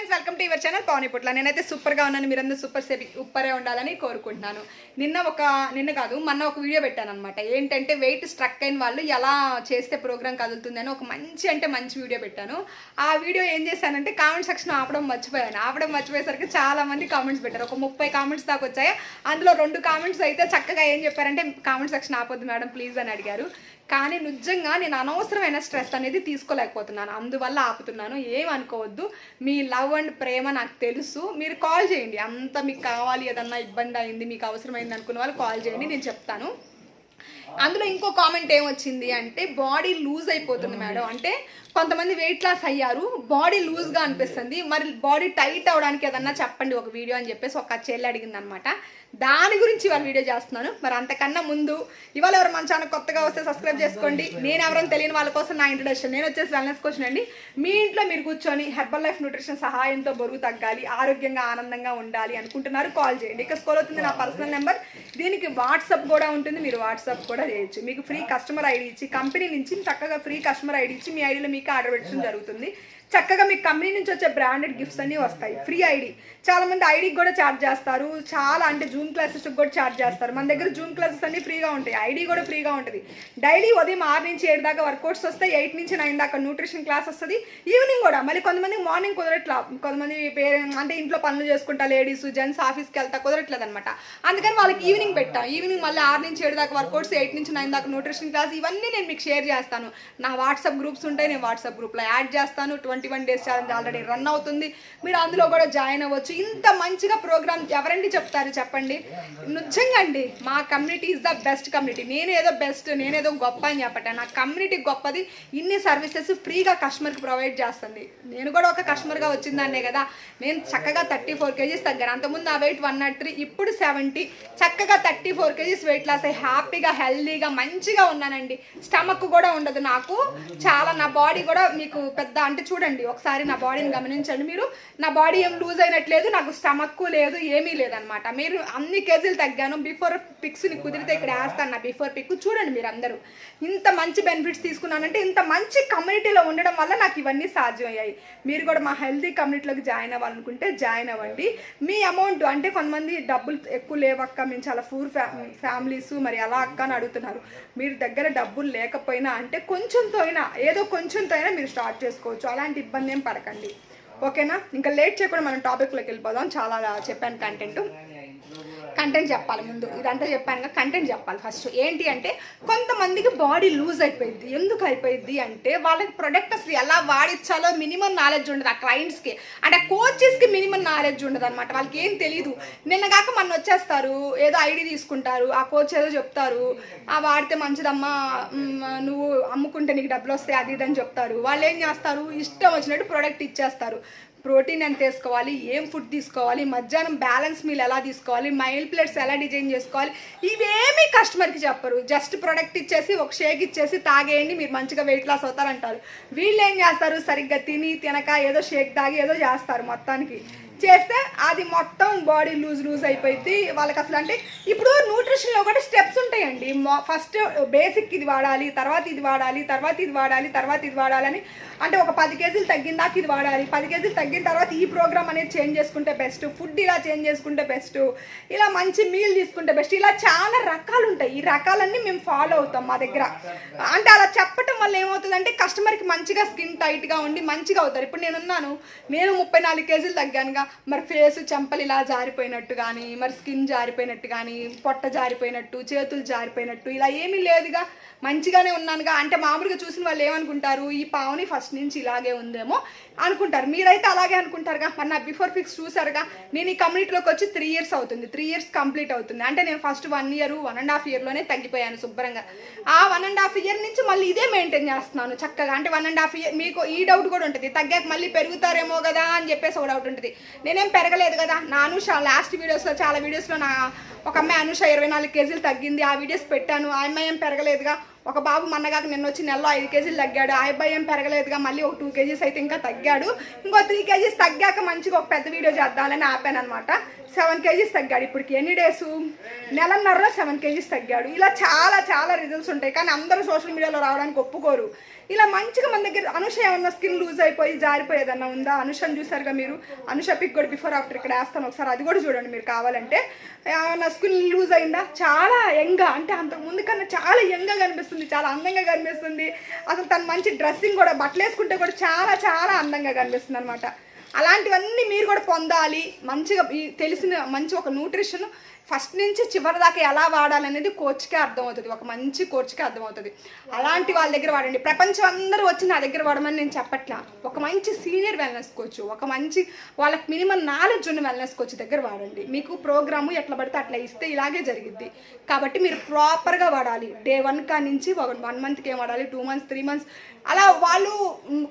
Friends welcome to your channel Pawan ఇప్పట్ల నేనైతే సూపర్గా ఉన్నాను. మీరందరూ సూపర్ సేపి ఉప్పరే ఉండాలని కోరుకుంటున్నాను. నిన్న ఒక నిన్న కాదు మొన్న ఒక వీడియో పెట్టాను అనమాట ఏంటంటే వెయిట్ స్ట్రక్ అయిన వాళ్ళు ఎలా చేస్తే ప్రోగ్రామ్ కదులుతుందని ఒక మంచి అంటే మంచి వీడియో పెట్టాను. ఆ వీడియో ఏం చేశానంటే కామెంట్ సెక్షన్ ఆపడం మర్చిపోయాను. ఆపడం మర్చిపోయేసరికి చాలా మంది కామెంట్స్ పెట్టారు. ఒక ముప్పై కామెంట్స్ దాకా వచ్చాయి. అందులో రెండు కామెంట్స్ అయితే చక్కగా ఏం చెప్పారంటే కామెంట్ సెక్షన్ ఆపొద్దు మేడం ప్లీజ్ అని అడిగారు. కానీ నిజంగా నేను అనవసరమైన స్ట్రెస్ అనేది తీసుకోలేకపోతున్నాను. అందువల్ల ఆపుతున్నాను. ఏమనుకోవద్దు. మీ లవ్ అండ్ ప్రేమ నాకు తెలుసు. మీరు కాల్ చేయండి. అంత మీకు కావాలి ఏదన్నా ఇబ్బంది అయింది మీకు అవసరమైంది అనుకున్న వాళ్ళు కాల్ చేయండి. నేను చెప్తాను. అందులో ఇంకో కామెంట్ ఏమొచ్చింది అంటే బాడీ లూజ్ అయిపోతుంది మేడం. అంటే కొంతమంది వెయిట్ లాస్ అయ్యారు బాడీ లూజ్గా అనిపిస్తుంది. మరి బాడీ టైట్ అవడానికి ఏదన్నా చెప్పండి ఒక వీడియో అని చెప్పేసి ఒక చెల్లి అడిగింది అనమాట దాని గురించి ఇవాళ వీడియో చేస్తున్నాను. మరి అంతకన్నా ముందు ఇవాళ ఎవరు మన ఛానల్ కొత్తగా వస్తే సబ్స్క్రైబ్ చేసుకోండి. నేను ఎవరైనా తెలియని వాళ్ళ కోసం నా ఇంట్రడక్షన్ నేను వచ్చేసి వెల్నెస్ క్వశ్చన్ అండి. మీ ఇంట్లో మీరు కూర్చొని హెర్బల్ లైఫ్ న్యూట్రిషన్ సహాయంతో బరువు తగ్గాలి ఆరోగ్యంగా ఆనందంగా ఉండాలి అనుకుంటున్నారు కాల్ చేయండి. ఇక స్కోర్ అవుతుంది నా పర్సనల్ నెంబర్ దీనికి వాట్సాప్ కూడా ఉంటుంది. మీరు వాట్సాప్ కూడా చేయొచ్చు. మీకు ఫ్రీ కస్టమర్ ఐడి ఇచ్చి కంపెనీ నుంచి చక్కగా ఫ్రీ కస్టమర్ ఐడి ఇచ్చి మీ ఐడిలో మీకు ఆర్డర్ పెట్టడం జరుగుతుంది. చక్కగా మీ కంపెనీ నుంచి వచ్చే బ్రాండెడ్ గిఫ్ట్స్ అన్నీ వస్తాయి. ఫ్రీ ఐడి చాలా మంది ఐడికి కూడా ఛార్జ్ చేస్తారు. చాలా అంటే జూమ్ క్లాసెస్కి కూడా ఛార్జ్ చేస్తారు. మన దగ్గర జూమ్ క్లాసెస్ అన్ని ఫ్రీగా ఉంటాయి. ఐడి కూడా ఫ్రీగా ఉంటుంది. డైలీ ఉదయం ఆరు నుంచి ఏడు దాకా వర్కౌట్స్ వస్తాయి. ఎయిట్ నుంచి నైన్ దాకా న్యూట్రిషన్ క్లాస్ వస్తుంది. ఈవినింగ్ కూడా. మళ్ళీ కొంతమంది మార్నింగ్ కుదరట్లా. కొంతమంది పేరెంట్ అంటే ఇంట్లో పనులు చేసుకుంటా లేడీస్ జెంట్స్ ఆఫీస్కి వెళ్తా కుదరట్లేదు అనమాట అందుకని వాళ్ళకి ఈవినింగ్ పెట్టాం. ఈవినింగ్ మళ్ళీ ఆరు నుంచి ఏడు దాకా వర్కౌట్స్ ఎయిట్ నుంచి నైన్ దాకా న్యూట్రిషన్ క్లాస్ ఇవన్నీ నేను మీకు షేర్ చేస్తాను. నా వాట్సాప్ గ్రూప్స్ ఉంటాయి. నేను వాట్సాప్ గ్రూప్లో యాడ్ చేస్తాను. Twenty one days challenge already run అవుతుంది. మీరు అందులో కూడా జాయిన్ అవ్వచ్చు. ఇంత మంచిగా ప్రోగ్రామ్ ఎవరండి చెప్తారు చెప్పండి? నిజంగా అండి మా community is the best community నేనేదో బెస్ట్ నేనేదో గొప్ప అని చెప్పట నా కమ్యూనిటీ గొప్పది ఇన్ని సర్వీసెస్ ఫ్రీగా కస్టమర్కి ప్రొవైడ్ చేస్తుంది. నేను కూడా ఒక కస్టమర్గా వచ్చిందాన్నే కదా. నేను చక్కగా థర్టీ ఫోర్ కేజీస్ తగ్గాను. అంతకుముందు నా వెయిట్ వన్ నాట్ త్రీ ఇప్పుడు సెవెంటీ చక్కగా thirty four kgs weight loss అయ్యి హ్యాపీగా హెల్దీగా మంచిగా ఉన్నానండి. స్టమక్ కూడా ఉండదు నాకు. చాలా నా బాడీ కూడా మీకు పెద్ద అంటే చూడండి ఒకసారి నా బాడీని గమనించండి మీరు. నా బాడీ ఏం లూజ్ అయినట్లేదు నాకు స్టమక్ లేదు ఏమీ లేదనమాట మీరు అన్ని కేజీలు తగ్గాను బిఫోర్ పిక్స్ని కుదిరితే ఇక్కడ వేస్తాను నా బిఫోర్ పిక్ చూడండి మీరు అందరూ. ఇంత మంచి బెనిఫిట్స్ తీసుకున్నానంటే ఇంత మంచి కమ్యూనిటీలో ఉండడం వల్ల నాకు ఇవన్నీ సాధ్యమయ్యాయి. మీరు కూడా మా హెల్దీ కమ్యూనిటీలోకి జాయిన్ అవ్వాలనుకుంటే జాయిన్ అవ్వండి. మీ అమౌంట్ అంటే కొంతమంది డబ్బులు ఎక్కువ లేవక్క మేము చాలా పూర్ ఫ్యా ఫ్యామిలీస్ మరి అలా అక్క అని అడుగుతున్నారు. మీరు దగ్గర డబ్బులు లేకపోయినా అంటే కొంచెంతో అయినా ఏదో కొంచెంతో అయినా మీరు స్టార్ట్ చేసుకోవచ్చు. అలాంటి ఇబ్బంది ఏం పడకండి. ఓకేనా? ఇంకా లేట్ చేయకుండా మనం టాపిక్లోకి వెళ్ళిపోదాం. చాలా చెప్పాను కంటెంట్ కంటెంట్ చెప్పాలి ముందు. ఇదంతా చెప్పాను కంటెంట్ చెప్పాలి ఫస్ట్ ఏంటి అంటే కొంతమందికి బాడీ లూజ్ అయిపోయింది ఎందుకు అయిపోయింది అంటే వాళ్ళకి ప్రొడక్ట్ అసలు ఎలా వాడించాలో మినిమం నాలెడ్జ్ ఉండదు ఆ క్లయింట్స్కి అంటే కోచెస్కి మినిమం నాలెడ్జ్ ఉండదు అనమాట వాళ్ళకి ఏం తెలియదు నిన్న కాక మన వచ్చేస్తారు. ఏదో ఐడి తీసుకుంటారు. ఆ కోచ్ ఏదో చెప్తారు. ఆ వాడితే మంచిదమ్మా. నువ్వు అమ్ముకుంటే నీకు డబ్బులు వస్తాయి. అది ఇది అని చెప్తారు. వాళ్ళు ఏం చేస్తారు? ఇష్టం వచ్చినట్టు ప్రోడక్ట్ ఇచ్చేస్తారు. ప్రోటీన్ ఎంత తీసుకోవాలి ఏం ఫుడ్ తీసుకోవాలి మధ్యాహ్నం బ్యాలెన్స్ మీల్ ఎలా తీసుకోవాలి మైల్ ప్లేట్స్ ఎలా డిజైన్ చేసుకోవాలి ఇవేమీ కస్టమర్కి చెప్పరు. జస్ట్ ప్రోడక్ట్ ఇచ్చేసి ఒక షేక్ ఇచ్చేసి తాగేయండి మీరు మంచిగా వెయిట్ లాస్ అవుతారంటారు. వీళ్ళు ఏం చేస్తారు? సరిగ్గా తిని తినక ఏదో షేక్ తాగి ఏదో చేస్తారు మొత్తానికి. చేస్తే అది మొత్తం బాడీ లూజ్ లూజ్ అయిపోయింది. వాళ్ళకి అసలు అంటే ఇప్పుడు న్యూట్రిషన్లో కూడా స్టెప్స్ ఉంటాయండి. ఫస్ట్ బేసిక్ ఇది వాడాలి తర్వాత ఇది వాడాలి తర్వాత ఇది వాడాలి తర్వాత ఇది వాడాలని అంటే ఒక పది కేజీలు తగ్గిందాక ఇది వాడాలి. పది కేజీలు తగ్గిన తర్వాత ఈ ప్రోగ్రామ్ అనేది చేంజ్ చేసుకుంటే బెస్ట్ ఫుడ్ ఇలా చేంజ్ చేసుకుంటే బెస్ట్ ఇలా మంచి మీల్ తీసుకుంటే బెస్ట్ ఇలా చాలా రకాలు ఉంటాయి. ఈ రకాలన్నీ మేము ఫాలో అవుతాం మా దగ్గర. అంటే అలా చెప్పటం వల్ల ఏమవుతుందంటే కస్టమర్కి మంచిగా స్కిన్ టైట్గా ఉండి మంచిగా అవుతారు. ఇప్పుడు నేనున్నాను. నేను ముప్పై నాలుగు కేజీలు తగ్గానుగా. మరి ఫేస్ చెంపలు ఇలా జారిపోయినట్టు కానీ మరి స్కిన్ జారిపోయినట్టు కానీ పొట్ట జారిపోయినట్టు చేతులు జారిపోయినట్టు ఇలా ఏమీ లేదుగా. మంచిగానే ఉన్నానుగా. అంటే మామూలుగా చూసిన వాళ్ళు ఏమనుకుంటారు? ఈ పావుని ఫస్ట్ నుంచి ఇలాగే ఉందేమో అనుకుంటారు. మీరైతే అలాగే అనుకుంటారుగా? మరి నా బిఫోర్ ఫిక్స్ చూసారుగా? నేను ఈ కమ్యూనిటీలోకి వచ్చి త్రీ ఇయర్స్ అవుతుంది. త్రీ ఇయర్స్ కంప్లీట్ అవుతుంది. అంటే నేను first one year one and half ఇయర్లోనే తగ్గిపోయాను శుభ్రంగా. ఆ వన్ అండ్ హాఫ్ ఇయర్ నుంచి మళ్ళీ ఇదే మెయింటైన్ చేస్తున్నాను చక్కగా. అంటే వన్ అండ్ హాఫ్ ఇయర్ మీకు ఈ డౌట్ కూడా ఉంటుంది. తగ్గాక మళ్ళీ పెరుగుతారేమో కదా అని చెప్పేసి ఒక డౌట్ ఉంటుంది. నేనేం పెరగలేదు కదా. నా అనుష లాస్ట్ వీడియోస్లో చాలా వీడియోస్లో నా ఒక అమ్మాయి అనుష ఇరవై నాలుగు కేజీలు తగ్గింది. ఆ వీడియోస్ పెట్టాను. ఆ అమ్మాయి ఏం పెరగలేదుగా. ఒక బాబు మన్నగాక నిన్న వచ్చి నెలలో ఐదు కేజీలు తగ్గాడు. ఆ అబ్బాయి ఏం పెరగలేదుగా మళ్ళీ ఒక టూ కేజీస్ అయితే ఇంకా తగ్గాడు. ఇంకో త్రీ కేజీస్ తగ్గాక మంచిగా ఒక పెద్ద వీడియో చేద్దామని ఆపాను అనమాట సెవెన్ కేజీస్ తగ్గాడు ఇప్పటికి. ఎన్ని డేస్? నెలన్నరలో సెవెన్ కేజీస్ తగ్గాడు. ఇలా చాలా చాలా రిజల్ట్స్ ఉంటాయి. కానీ అందరూ సోషల్ మీడియాలో రావడానికి ఒప్పుకోరు. ఇలా మంచిగా మన దగ్గర అనుష ఏమన్నా స్కిన్ లూజ్ అయిపోయి జారిపోయేదన్నా ఉందా? అనుషని చూసారుగా మీరు? అనుష పిక్ కూడా బిఫోర్ ఆఫ్టర్ ఇక్కడ వేస్తాను ఒకసారి. అది కూడా చూడండి మీరు కావాలంటే. ఏమన్నా స్కిన్ లూజ్ అయిందా? చాలా యంగా అంటే అంతకు ముందు కన్నా చాలా యంగ్గా కనిపిస్తుంది. చాలా అందంగా కనిపిస్తుంది. అసలు తను మంచి డ్రెస్సింగ్ కూడా బట్టలు వేసుకుంటే కూడా చాలా చాలా అందంగా కనిపిస్తుంది అనమాట అలాంటివన్నీ మీరు కూడా పొందాలి. మంచిగా తెలిసిన మంచి ఒక న్యూట్రిషన్ ఫస్ట్ నుంచి చివరి దాకా ఎలా వాడాలనేది కోచ్కే అర్థమవుతుంది. ఒక మంచి కోచ్కే అర్థమవుతుంది. అలాంటి వాళ్ళ దగ్గర వాడండి. ప్రపంచం అందరూ వచ్చి నా దగ్గర వాడమని నేను చెప్పట్లా. ఒక మంచి సీనియర్ వెల్నెస్ కోచ్ ఒక మంచి వాళ్ళకి మినిమం నాలెడ్జ్ ఉన్న వెల్నెస్ కోచ్ దగ్గర వాడండి. మీకు ప్రోగ్రాము ఎట్లా పడితే అట్లా ఇస్తే ఇలాగే జరిగిద్ది. కాబట్టి మీరు ప్రాపర్గా వాడాలి. డే వన్ కా నుంచి ఒక వన్ మంత్కి ఏం వాడాలి? Two months three months. అలా వాళ్ళు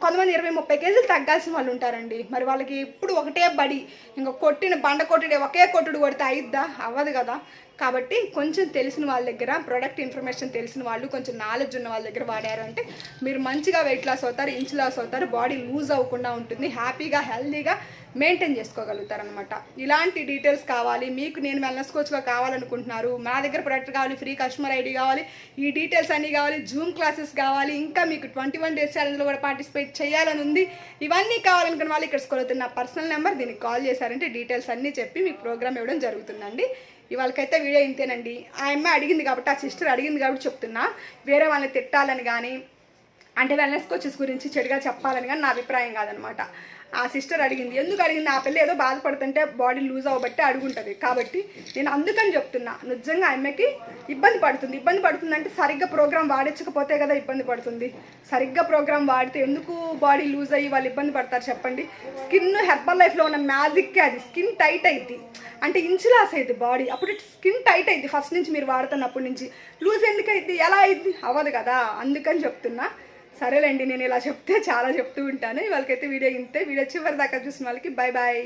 కొంతమంది ఇరవై ముప్పై కేజీలు తగ్గాల్సిన వాళ్ళు ఉంటారండి. మరి వాళ్ళకి ఎప్పుడు ఒకటే బడి. ఇంకా కొట్టిన బండ కొట్టుడే ఒకే కొట్టుడు కొడితే అయిద్దా? అవ్వదు కదా. కాబట్టి కొంచెం తెలిసిన వాళ్ళ దగ్గర ప్రొడక్ట్ ఇన్ఫర్మేషన్ తెలిసిన వాళ్ళు కొంచెం నాలెడ్జ్ ఉన్న వాళ్ళ దగ్గర వాడారు అంటే మీరు మంచిగా వెయిట్ లాస్ అవుతారు ఇంచ్ లాస్ అవుతారు బాడీ లూజ్ అవ్వకుండా ఉంటుంది హ్యాపీగా హెల్దీగా మెయింటైన్ చేసుకోగలుగుతారనమాట ఇలాంటి డీటెయిల్స్ కావాలి మీకు నేను వెల్నెస్ కోచ్గా కావాలనుకుంటున్నారు మా దగ్గర ప్రొడక్ట్ కావాలి ఫ్రీ కస్టమర్ ఐడి కావాలి ఈ డీటెయిల్స్ అన్నీ కావాలి జూమ్ క్లాసెస్ కావాలి ఇంకా మీకు ట్వంటీ వన్ డేస్ ఛాలెంజ్లో కూడా పార్టిసిపేట్ చేయాలని ఉంది ఇవన్నీ కావాలనుకున్న వాళ్ళు ఇక్కడ స్కూల్ అవుతున్న నా పర్సనల్ నెంబర్ దీనికి కాల్ చేశారంటే డీటెయిల్స్ అన్నీ చెప్పి మీకు ప్రోగ్రామ్ ఇవ్వడం జరుగుతుందండి. ఇవాళకైతే వీడియో ఇంతేనండి. ఆ అమ్మాయి అడిగింది కాబట్టి ఆ సిస్టర్ అడిగింది కాబట్టి చెప్తున్నా. వేరే వాళ్ళని తిట్టాలని కానీ అంటే వెల్నెస్ కోచెస్ గురించి చెడుగా చెప్పాలని కానీ నా అభిప్రాయం కాదనమాట. ఆ సిస్టర్ అడిగింది ఎందుకు అడిగింది? ఆ పిల్ల ఏదో బాధపడుతుంటే బాడీ లూజ్ అవ్వబట్టి అడుగుంటుంది. కాబట్టి నేను అందుకని చెప్తున్నా నిజంగా ఆమెకి ఇబ్బంది పడుతుంది. ఇబ్బంది పడుతుంది అంటే సరిగ్గా ప్రోగ్రామ్ వాడించకపోతే కదా ఇబ్బంది పడుతుంది. సరిగ్గా ప్రోగ్రామ్ వాడితే ఎందుకు బాడీ లూజ్ అయ్యి వాళ్ళు ఇబ్బంది పడతారు చెప్పండి? స్కిన్ హెర్బల్ లైఫ్లో ఉన్న మ్యాజిక్కే అది. స్కిన్ టైట్ అయింది అంటే ఇంచు లాస్ అయింది బాడీ. అప్పుడు స్కిన్ టైట్ అయింది ఫస్ట్ నుంచి మీరు వాడుతున్నప్పటి నుంచి. లూజ్ ఎందుకు అయింది ఎలా అయింది అవ్వదు కదా. అందుకని చెప్తున్నా సరేలేండి నేను ఇలా చెప్తే చాలా చెప్తూ ఉంటాను. వాళ్ళకైతే వీడియో ఇంతే. వీడియో చివరి దాకా చూసిన వాళ్ళకి బాయ్ బాయ్